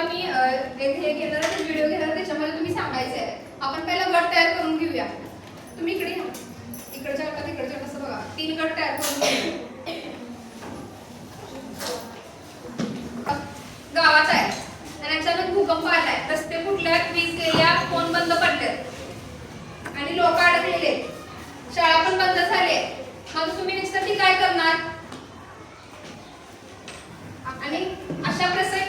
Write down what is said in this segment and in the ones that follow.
तुम्हाला मी हे घेणार आहे व्हिडिओ घेणार त्याच्यामध्ये तुम्ही सांगायचं आहे. आपण पहिला गट तयार करून घेऊया. तुम्ही इकडे या. इकडच्या गटात इकडच्या कसं बघा. तीन गट तयार करून घेऊया. आहे. आणि अचानक भूकंप आलाय. रस्ते फुटल्यात वीज गेल्या फोन बंद पडलेत. आणि लोक अडकलेले. शाळा पण बंद झाले. मग तुम्ही नेक्स्ट काय करणार? आणि अशा प्रसंगी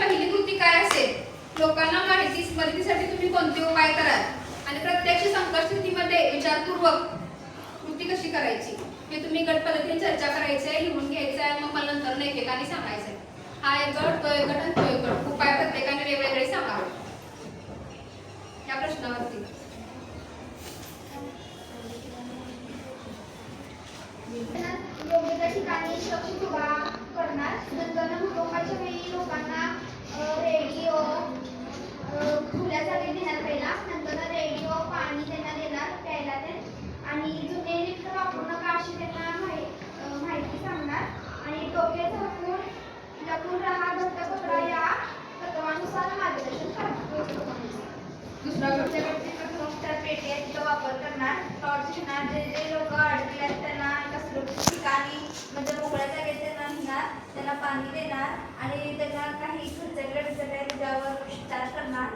पहिली कृती काय असेल? लोकांना माहिती मदतीसाठी तुम्ही कोणते उपाय कराल? आणि प्रत्यक्ष संकट स्थितीमध्ये विचारपूर्वक कृती कशी करायची? हे तुम्ही गट पद्धतीने चर्चा करायची आहे लिहून घ्यायचं आहे मग मला नंतर एकेकाने सांगायचं आहे हा एक गट तो एक गट आणि तो एक गट. उपाय प्रत्येकाने वेगवेगळे सांगावे. या प्रश्नावरती. योग्य त्या ठिकाणी सुरक्षित उभा करणार. नंतर भूकंपाच्या वेळी लोकांना रेडिओ खुल्या जागेत देणार पहिला. नंतर रेडिओ पाणी त्यांना देणार प्यायला ते. आणि जुने लिफ्ट वापरू नका अशी त्यांना माहिती सांगणार. आणि डोके झाकून लपून राहा घट्ट पकडा या तत्वानुसार मार्गदर्शन करणार दुसरा प्रथमोपचार पेटी आहे तिचा वापर करणार. टॉर्च घेणार. जे जे लोक अडकले आहेत त्यांना एका सुरक्षित ठिकाणी म्हणजे मोकळ्या जागेत त्यांना त्याला पाणी देणार आणि त्याला काही खर्चकडे बिचकले त्याच्यावर उपचार करणार.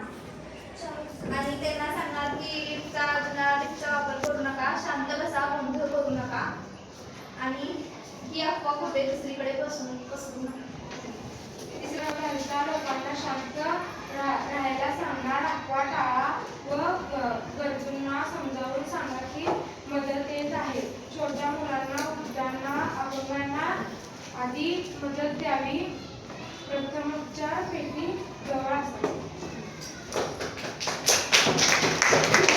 आणि त्यांना सांगणार की लिफ्टचा जुना लिफ्टचा वापर करू नका शांत बसा गोंधळ करू नका. आणि ही अफवा कुठे दुसरीकडे बसून पसरू नका तिसरा घरचा लोकांना शांत राहायला सांगणार अफवा टाळा व ग- गरजूंना समजावून सांगा की मदत येत आहे छोट्या मुलांना वृद्धांना अपंगांना आधी मदत द्यावी प्रथमोपचार पेटी जवळ असावी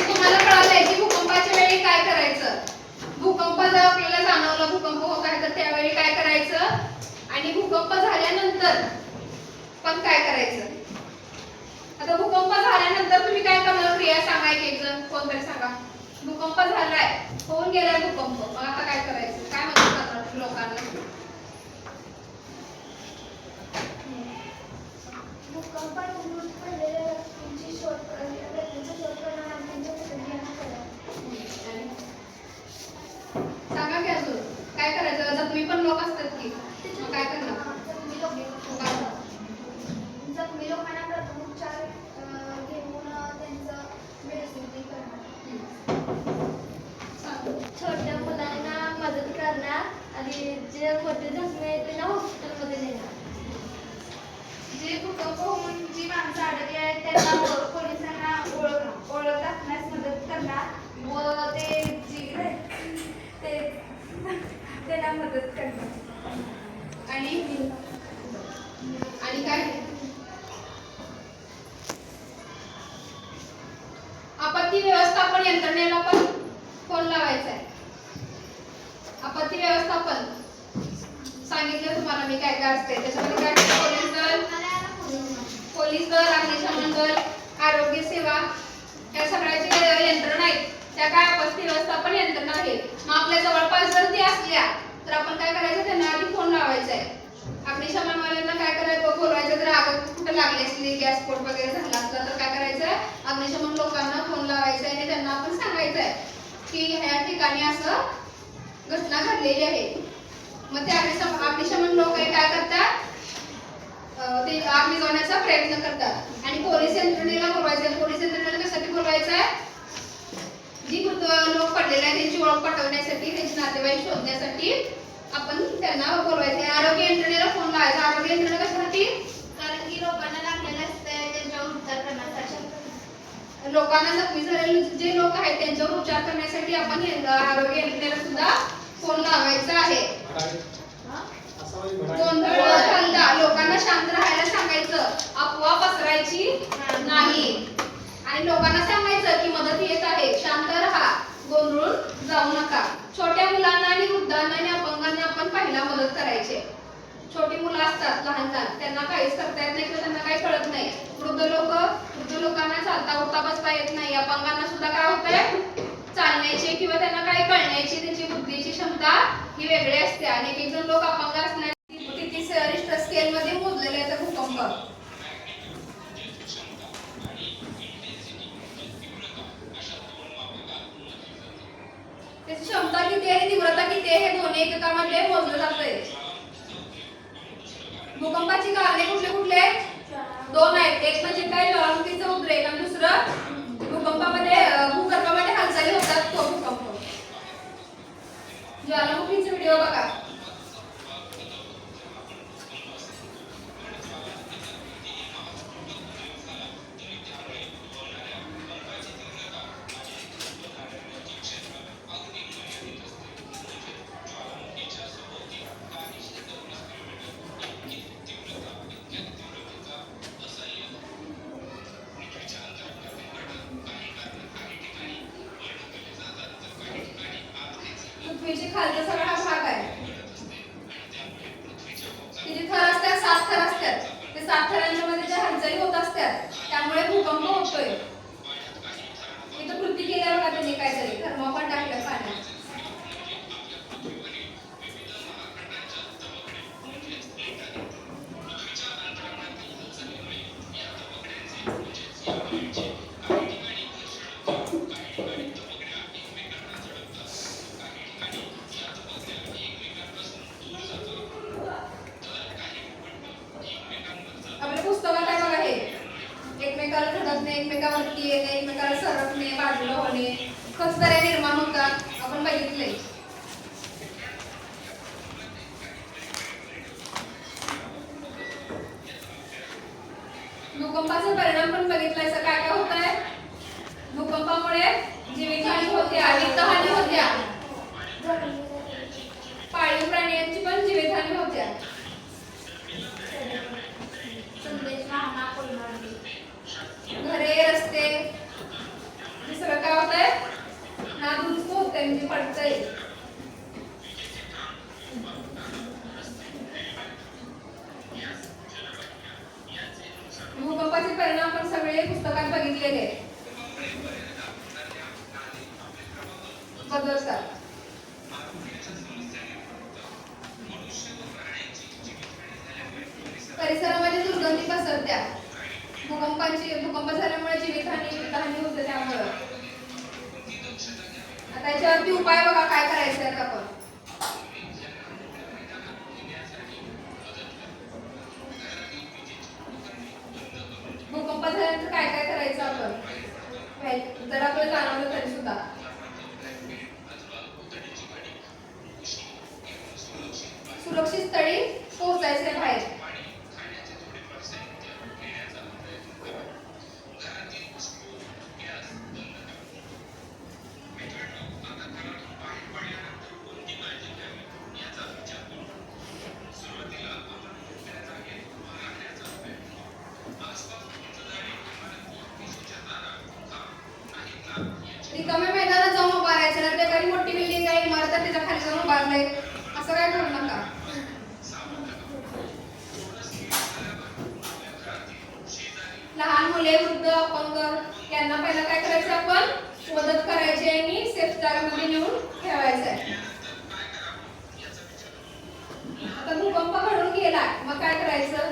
तुम्हाला कळालंय की भूकंपाच्या वेळी काय करायचं? भूकंप जर आपल्याला जाणवलं भूकंप होत आहे तर त्यावेळी काय करायचं? आणि भूकंप झाल्यानंतर पण काय करायचं? आता भूकंप झाल्यानंतर तुम्ही काय करणार? क्रिया सांगा एक एक जण. कोणतरी सांगा. भूकंप झालाय. होऊन गेलाय भूकंप. मग आता काय करायचं? काय मदत करणार तुम्ही लोकांना भूकंपात मृत पडलेल्या व्यक्तींची शोध व्यक्तींचा शोध करणं आणि त्यांच्या कुटुंबियांना कळवा. सांगा की अजून? काय करायचं? जखमी पण लोक असतात की. मग काय करणार? जखमी लोक- जखमी लोकांना प्रथमोपचार अं, घेऊन त्यांचं करणार. सांग. छोट्या मुलांना मदत करणार आणि जे मोठे जखमी आहेत त्यांना हॉस्पिटलमध्ये नेणार. जे भूकंप होऊन जी माणसं अडकली आहेत त्यांना पोलिसांना ओळख ओळख दाखवण्यास मदत करणार. व ते जी ते त्यांना मदत करणार. आणि काय आपत्ती व्यवस्थापन यंत्रणेला पण फोन लावायचा आहे आपत्ती व्यवस्थापन सांगितलं तुम्हाला मी काय काय असते त्याच्यामध्ये काय असतं? पोलीस दल पोलीस दल अग्निशमन दल आरोग्य सेवा या सगळ्याची जे यंत्रणा त्या काय व्यवस्थापन यंत्रणा आहे मग आपल्या जवळपास जर ती असल्या तर आपण काय करायचं? त्यांना आधी फोन लावायचा आहे अग्निशमनवाल्यांना काय करायचं? बोलवायचं जर आग कुठं लागली असली? गॅस स्फोट वगैरे झाला असला तर काय करायचं अग्निशमन लोकांना फोन लावायचा आहे आणि त्यांना आपण सांगायचं आहे की ह्या ठिकाणी असं घटना घडलेली आहे. मग ते अग्निशम अग्निशमन लोक काय करतात? ते आग निघवण्याचा प्रयत्न करतात. आणि पोलीस यंत्रणेला बोलवायचं पोलीस यंत्रणेला कशासाठी बोलवायचं आहे जी मृत लोक पडलेले आहेत त्यांची ओळख पटवण्यासाठी त्यांचे नातेवाईक शोधण्यासाठी आपण त्यांना बोलवायचं आरोग्य यंत्रणेला फोन लावायचा. आरोग्य यंत्रणा कशासाठी? कारण की लोकांना लागलेलं असतं त्यांच्यावर उपचार करण्यासाठी. लोकांना जखमी झालेले जे लोक आहेत त्यांच्यावर उपचार करण्यासाठी आपण आरोग्य यंत्रणेला सुद्धा फोन लावायचा आहे. गोंधळ लोकांना शांत राहायला सांगायचं. अफवा पसरायची. मुलं असतात लहान लहान त्यांना काहीच करता येत नाही किंवा त्यांना काही कळत नाही. वृद्ध लोक वृद्ध लोकांना चालता उठता बसता येत नाही. अपंगांना सुद्धा काय होतंय? चालण्याची किंवा त्यांना काही कळण्याची त्यांची बुद्धीची क्षमता ही वेगळी असते. आणि एक जण लोक अपंग असणार तिथे स्केल मध्ये मोजलेले आहेत भूकंप. त्याची क्षमता किती आहे? तीव्रता किती आहे? हे दोन्ही एककामध्ये मोजलं जाते भूकंपाची कारणे कुठले कुठले? दोन आहेत. एक म्हणजे काय? ज्वालामुखीचा उद्रेक आणि दुसरं भूकंपामध्ये भूकंपामध्ये भूगर्भामध्ये हालचाली होतात तो भूकंप. ज्वालामुखीचे व्हिडिओ बघा. पृथ्वीचे खालचा सगळा हा भाग आहे. तिथे थर असतात सात थर असतात. ते सात थरांच्या मध्ये ज्या हालचाली होत असतात त्यामुळे भूकंप होतोय. इथं कृती केल्यावर का त्यांनी काहीतरी थर्मोकॉल टाकलं होणे निर्माण होतात आपण बघितले भूकंपाचा परिणाम पण बघितलाय असं काय काय होत आहे भूकंपामुळे जीवितहानी होत्या वित्तहानी होत्या. पाळीव प्राण्यांची पण जीवितहानी होत्या. घरे रस्ते हे सगळं काय होत आहे नादुरुस्त होत आहे म्हणजे पडतंय. भूकंपाचे परिणाम आपण सगळे पुस्तकात बघितलेले बदलतात. परिसरामध्ये दुर्गंधी पसरत्या. भूकंपाची भूकंप झाल्यामुळे जीवितहानी हानी होते त्यामुळं. आता याच्यावरती उपाय बघा काय करायचे आहेत आपण. भूकंप झाल्यानंतर काय काय करायचं आपण? जर आपल्याला जाणवलं तरी सुद्धा मुले वृद्ध अपंग यांना पहिला काय करायचं आपण? मदत करायची आणि सेफदारामध्ये नेऊन ठेवायचं आहे आता भूकंप घडून गेला मग काय करायचं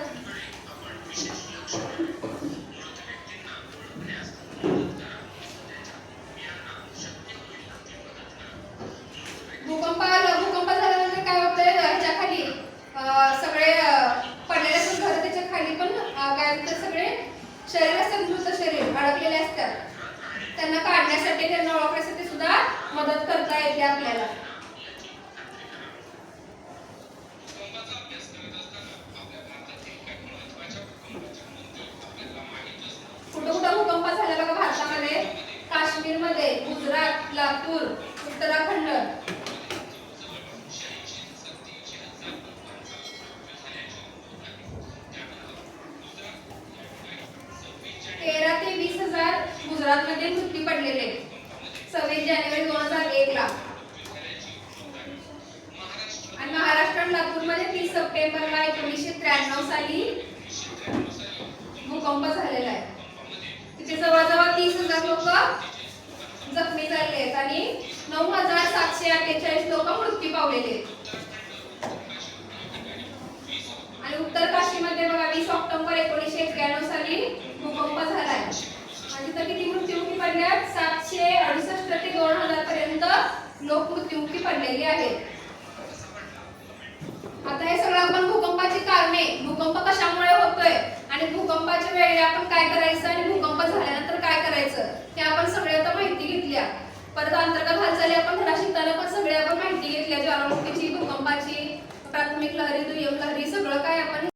भूकंप आला भूकंप झाल्यानंतर काय होतंय ह्याच्या खाली अं, सगळे अं, पडलेले असतात घर त्याच्याखाली पण अं, काय म्हणतात सगळे शरीर असतात मृत शरीर अडकलेले असतात त्यांना काढण्यासाठी त्यांना ओळखण्यासाठी सुद्धा मदत करता येते आपल्याला कुठं कुठं भूकंप झाला बघा भारतामध्ये काश्मीरमध्ये गुजरात लातूर उत्तराखंड तेरा ते वीस हजार गुजरातमध्ये मृत्यू पडलेले सव्वीस जानेवारी दोन हजार एक ला. आणि महाराष्ट्र आणि लातूरमध्ये तीस सप्टेंबरला एकोणीसशे त्र्याण्णव साली भूकंप झालेला आहे. तिथे जवळजवळ तीस हजार लोक जखमी झाले आहेत आणि नऊ हजार सातशे अठ्ठेचाळीस लोक मृत्यू पावलेले आहेत. आणि उत्तर काशीमध्ये बघा वीस ऑक्टोबर एकोणीसशे एक्क्याण्णव साली भूकंप झालाय आहे. तिथं किती मृत्युमुखी पडल्यात सातशे अडुसष्ट ते दोन हजार पर्यंत लोक मृत्युमुखी पडलेले आहेत. आता हे सगळं आपण भूकंपाची कारणे भूकंप कशामुळे होतोय आणि भूकंपाच्या वेळी आपण काय करायचं आणि भूकंप झाल्यानंतर काय करायचं हे आपण सगळे आता माहिती घेतल्या. परत अंतर्गत हालचाली आपण धडा शिकताना पण सगळे आपण माहिती घेतल्या. ज्वालामुखीची भूकंपाची प्राथमिक लहरी दुय्यम लहरी सगळं काय आपण